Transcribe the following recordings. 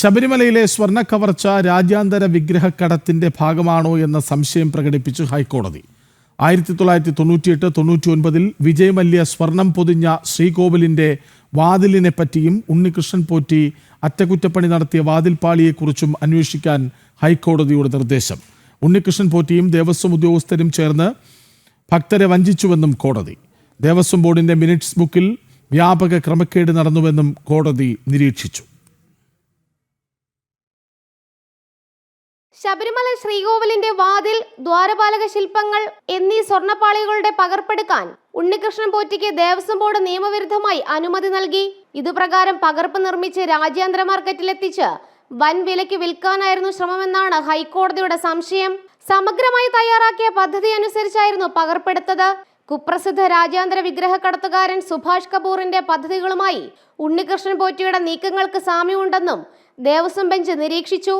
ശബരിമലയിലെ സ്വർണ കവർച്ച രാജ്യാന്തര വിഗ്രഹക്കടത്തിന്റെ ഭാഗമാണോ എന്ന സംശയം പ്രകടിപ്പിച്ചു ഹൈക്കോടതി. ആയിരത്തി തൊള്ളായിരത്തി തൊണ്ണൂറ്റിയെട്ട് തൊണ്ണൂറ്റി ഒൻപതിൽ വിജയമല്യ സ്വർണം പൊതിഞ്ഞ ശ്രീകോവിലിന്റെ വാതിലിനെ പറ്റിയും ഉണ്ണികൃഷ്ണൻ പോറ്റി അറ്റകുറ്റപ്പണി നടത്തിയ വാതിൽപ്പാളിയെക്കുറിച്ചും അന്വേഷിക്കാൻ ഹൈക്കോടതിയുടെ നിർദ്ദേശം. ഉണ്ണികൃഷ്ണൻ പോറ്റിയും ദേവസ്വം ഉദ്യോഗസ്ഥരും ചേർന്ന് ഭക്തരെ വഞ്ചിച്ചുവെന്നും കോടതി. ദേവസ്വം ബോർഡിന്റെ മിനിറ്റ്സ് ബുക്കിൽ വ്യാപക ക്രമക്കേട് നടന്നുവെന്നും കോടതി നിരീക്ഷിച്ചു. ശബരിമല ശ്രീകോവിലിന്റെ വാതിൽ ദ്വാരപാലക ശില്പങ്ങൾ എന്നീ സ്വർണപ്പാളികളുടെ പകർപ്പെടുക്കാൻ ഉണ്ണികൃഷ്ണൻ പോറ്റിക്ക് ദേവസ്വം ബോർഡ് നിയമവിരുദ്ധമായി അനുമതി നൽകി. ഇതുപ്രകാരം പകർപ്പ് നിർമ്മിച്ച് രാജ്യാന്തര മാർക്കറ്റിലെത്തിച്ച് വൻ വിലയ്ക്ക് വിൽക്കാനായിരുന്നു ശ്രമമെന്നാണ് ഹൈക്കോടതിയുടെ സംശയം. സമഗ്രമായി തയ്യാറാക്കിയ പദ്ധതി അനുസരിച്ചായിരുന്നു പകർപ്പെടുത്തത്. കുപ്രസിദ്ധ രാജ്യാന്തര വിഗ്രഹ കടത്തുകാരൻ സുഭാഷ് കപൂറിന്റെ പദ്ധതികളുമായി ഉണ്ണികൃഷ്ണൻ പോറ്റിയുടെ നീക്കങ്ങൾക്ക് സാമ്യമുണ്ടെന്നും ദേവസ്വം ബെഞ്ച് നിരീക്ഷിച്ചു.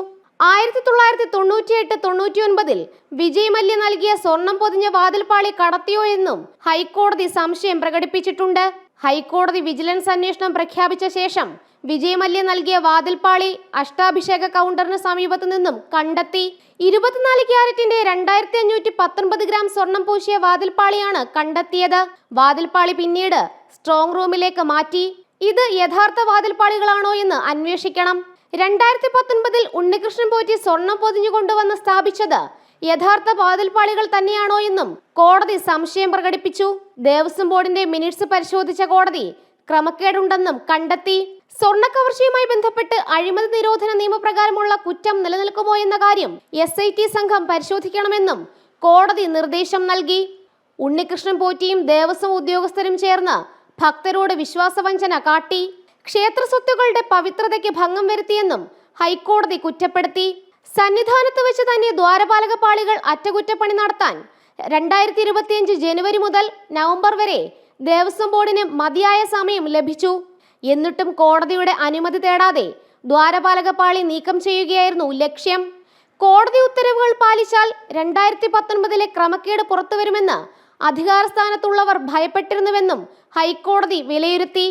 ആയിരത്തി തൊള്ളായിരത്തി തൊണ്ണൂറ്റിയെട്ട് തൊണ്ണൂറ്റി ഒൻപതിൽ വിജയ് മല്യ നൽകിയ സ്വർണം പൊതിഞ്ഞ വാതിൽപ്പാളി കടത്തിയോ എന്നും ഹൈക്കോടതി സംശയം പ്രകടിപ്പിച്ചിട്ടുണ്ട്. ഹൈക്കോടതി വിജിലൻസ് അന്വേഷണം പ്രഖ്യാപിച്ച ശേഷം വിജയ് മല്യ നൽകിയ വാതിൽപ്പാളി അഷ്ടാഭിഷേക കൗണ്ടറിന് സമീപത്തു നിന്നും കണ്ടെത്തി. ഇരുപത്തിനാല് ക്യാരറ്റിന്റെ രണ്ടായിരത്തി അഞ്ഞൂറ്റി പത്തൊൻപത് ഗ്രാം സ്വർണം പൂശിയ വാതിൽപ്പാളിയാണ് കണ്ടെത്തിയത്. വാതിൽപ്പാളി പിന്നീട് സ്ട്രോങ് റൂമിലേക്ക് മാറ്റി. ഇത് യഥാർത്ഥ വാതിൽപ്പാളികളാണോ എന്ന് അന്വേഷിക്കണം. രണ്ടായിരത്തി പത്തൊൻപതിൽ ഉണ്ണികൃഷ്ണൻ പോറ്റി സ്വർണം പൊതിഞ്ഞു കൊണ്ടുവന്ന് സ്ഥാപിച്ചത് യഥാർത്ഥ വാതിൽപ്പാളികൾ തന്നെയാണോ എന്നും കോടതി സംശയം പ്രകടിപ്പിച്ചു. ദേവസ്വം ബോർഡിന്റെ മിനിറ്റ്സ് പരിശോധിച്ച കോടതി ക്രമക്കേടുണ്ടെന്നും കണ്ടെത്തി. സ്വർണ കവർച്ചയുമായി ബന്ധപ്പെട്ട് അഴിമതി നിരോധന നിയമപ്രകാരമുള്ള കുറ്റം നിലനിൽക്കുമോ എന്ന കാര്യം എസ് ഐ ടി സംഘം പരിശോധിക്കണമെന്നും കോടതി നിർദ്ദേശം നൽകി. ഉണ്ണികൃഷ്ണൻ പോറ്റിയും ദേവസ്വം ഉദ്യോഗസ്ഥരും ചേർന്ന് ഭക്തരോട് വിശ്വാസവഞ്ചന കാട്ടി. ക്ഷേത്ര സ്വത്തുക്കളുടെ പവിത്രതയ്ക്ക് ഭംഗം വരുത്തിയെന്നും ഹൈക്കോടതി കുറ്റപ്പെടുത്തി. സന്നിധാനത്ത് വെച്ച് തന്നെ ദ്വാരപാലക പാളികൾ അറ്റകുറ്റപ്പണി നടത്താൻ രണ്ടായിരത്തി ഇരുപത്തിയഞ്ച് ജനുവരി മുതൽ നവംബർ വരെ ദേവസ്വം ബോർഡിന് മതിയായ സമയം ലഭിച്ചു. എന്നിട്ടും കോടതിയുടെ അനുമതി തേടാതെ ദ്വാരപാലക പാളി നീക്കം ചെയ്യുകയായിരുന്നു ലക്ഷ്യം. കോടതി ഉത്തരവുകൾ പാലിച്ചാൽ രണ്ടായിരത്തി പത്തൊൻപതിലെ ക്രമക്കേട് പുറത്തുവരുമെന്ന് അധികാരസ്ഥാനത്തുള്ളവർ ഭയപ്പെട്ടിരുന്നുവെന്നും ഹൈക്കോടതി വിലയിരുത്തി.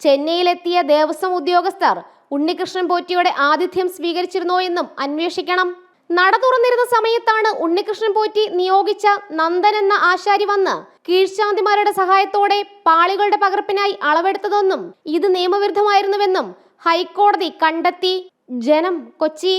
ചെന്നൈയിലെത്തിയ ദേവസ്വം ഉദ്യോഗസ്ഥർ ഉണ്ണികൃഷ്ണൻ പോറ്റിയുടെ ആതിഥ്യം സ്വീകരിച്ചിരുന്നോ എന്നും അന്വേഷിക്കണം. നട തുറന്നിരുന്ന സമയത്താണ് ഉണ്ണികൃഷ്ണൻ പോറ്റി നിയോഗിച്ച നന്ദൻ എന്ന ആശാരി വന്ന് കീഴ്ശാന്തിമാരുടെ സഹായത്തോടെ പാളികളുടെ പകർപ്പിനായി അളവെടുത്തതെന്നും ഇത് നിയമവിരുദ്ധമായിരുന്നുവെന്നും ഹൈക്കോടതി കണ്ടെത്തി. ജനം കൊച്ചി.